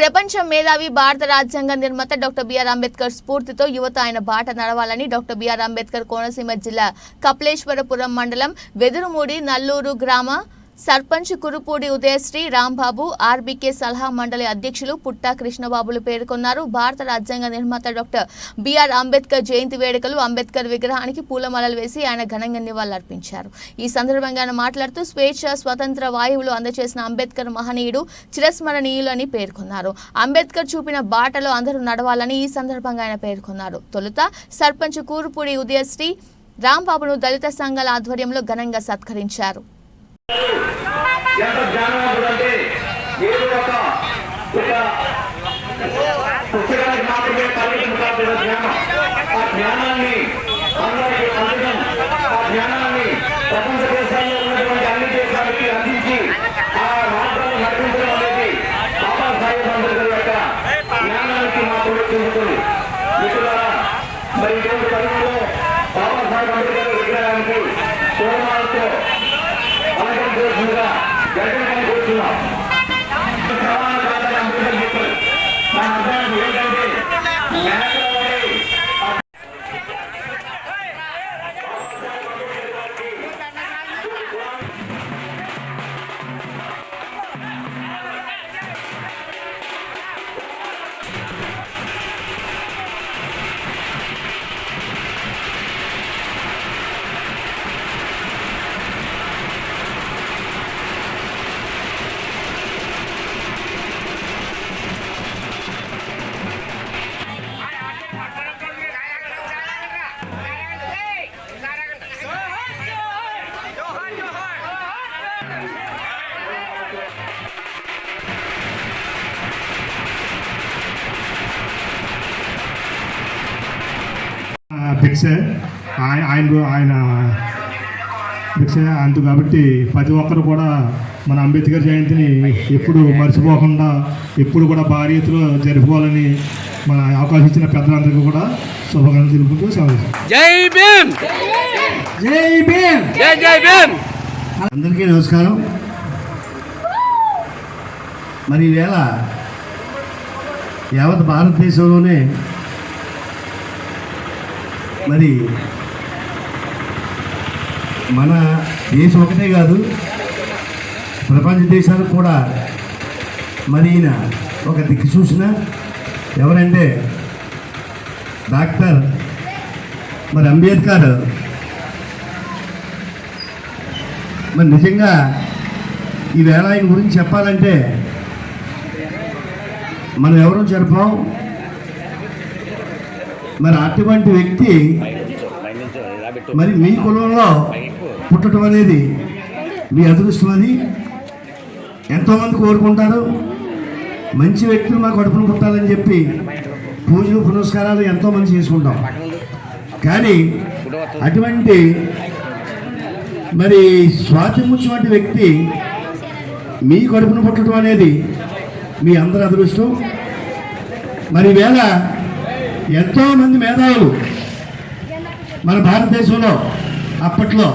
ప్రపంచ మేధావి భారత రాజ్యాంగ నిర్మాత డాక్టర్ బిఆర్ అంబేద్కర్ స్ఫూర్తితో యువత ఆయన బాట నడవాలని డాక్టర్ బిఆర్ అంబేద్కర్ కోనసీమ జిల్లా కపిలేశ్వరపురం మండలం వెదురుమూడి నల్లూరు గ్రామ సర్పంచ్ కురుపూడి ఉదయశ్రీ రాంబాబు ఆర్బీకే సలహా మండలి అధ్యక్షులు పుట్టా కృష్ణబాబులు పేర్కొన్నారు. భారత రాజ్యాంగ నిర్మాత డాక్టర్ బిఆర్ అంబేద్కర్ జయంతి వేడుకలు అంబేద్కర్ విగ్రహానికి పూలమాలలు వేసి ఆయన ఘనంగా నివాళులర్పించారు. ఈ సందర్భంగా ఆయన మాట్లాడుతూ స్వేచ్ఛ స్వతంత్ర వాయువులు అందజేసిన అంబేద్కర్ మహనీయుడు చిరస్మరణీయులని పేర్కొన్నారు. అంబేద్కర్ చూపిన బాటలో అందరూ నడవాలని ఈ సందర్భంగా ఆయన పేర్కొన్నారు. తొలుత సర్పంచ్ కూరుపూడి ఉదయశ్రీ రాంబాబును దళిత సంఘాల ఆధ్వర్యంలో ఘనంగా సత్కరించారు. ఎంత జ్ఞానవంతుడు అంటే ఏదో ఒక పుస్తకానికి మాత్రమే పరిమితం జ్ఞానం. ఆ జ్ఞానాన్ని అందరికీ అందడం ఆ జ్ఞానాన్ని ప్రపంచ దేశాల్లో ఉన్నటువంటి అన్ని దేశాలకి అందించి ఆ మార్గాన్ని నడిపించడం అనేది బాబాసాహెబ్ అంబేద్కర్ యొక్క జ్ఞానానికి మాత్రమే చెందుతుంది. మిత్రులారా మరి ఇటువంటి తరుణంలో బాబాసాహెబ్ అంబేద్కర్ విగ్రహానికి పూర్ణాలతో అలంకరించవలసిందిగా జగన్ కూర్చున్నాం. భిక్ష ఆయన ఆయన ఆయన భిక్ష అందు కాబట్టి ప్రతి ఒక్కరు కూడా మన అంబేద్కర్ జయంతిని ఎప్పుడు మర్చిపోకుండా ఎప్పుడు కూడా భారీ ఎత్తులో జరుపుకోవాలని మన అవకాశం ఇచ్చిన పెద్దలందరికీ కూడా శుభాకాంక్షలు తెలుపుకుంటూ సెలవు జై భీమ్! జై భీమ్! జై జై భీమ్! అందరికీ నమస్కారం. మరి ఈవేళ యావత్ భారతదేశంలోనే మరి మన దేశం ఒకటే కాదు ప్రపంచ దేశాలకు కూడా మరి ఈయన ఒక దిక్కు చూసిన ఎవరంటే డాక్టర్ మరి అంబేద్కర్. మరి నిజంగా ఈవేళ ఆయన గురించి చెప్పాలంటే మనం ఎవరు జరపం? మరి అటువంటి వ్యక్తి మరి మీ కులంలో పుట్టడం అనేది మీ అదృష్టం అని ఎంతోమంది కోరుకుంటారు. మంచి వ్యక్తులు మా కడుపును పుట్టాలని చెప్పి పూజలు పునస్కారాలు ఎంతోమంది చేసుకుంటాం. కానీ అటువంటి మరి స్వాతి వంటి వ్యక్తి మీ కడుపును పుట్టడం అనేది మీ అందరి అదృష్టం. మరి వేళ ఎంతోమంది మేధావులు మన భారతదేశంలో అప్పట్లో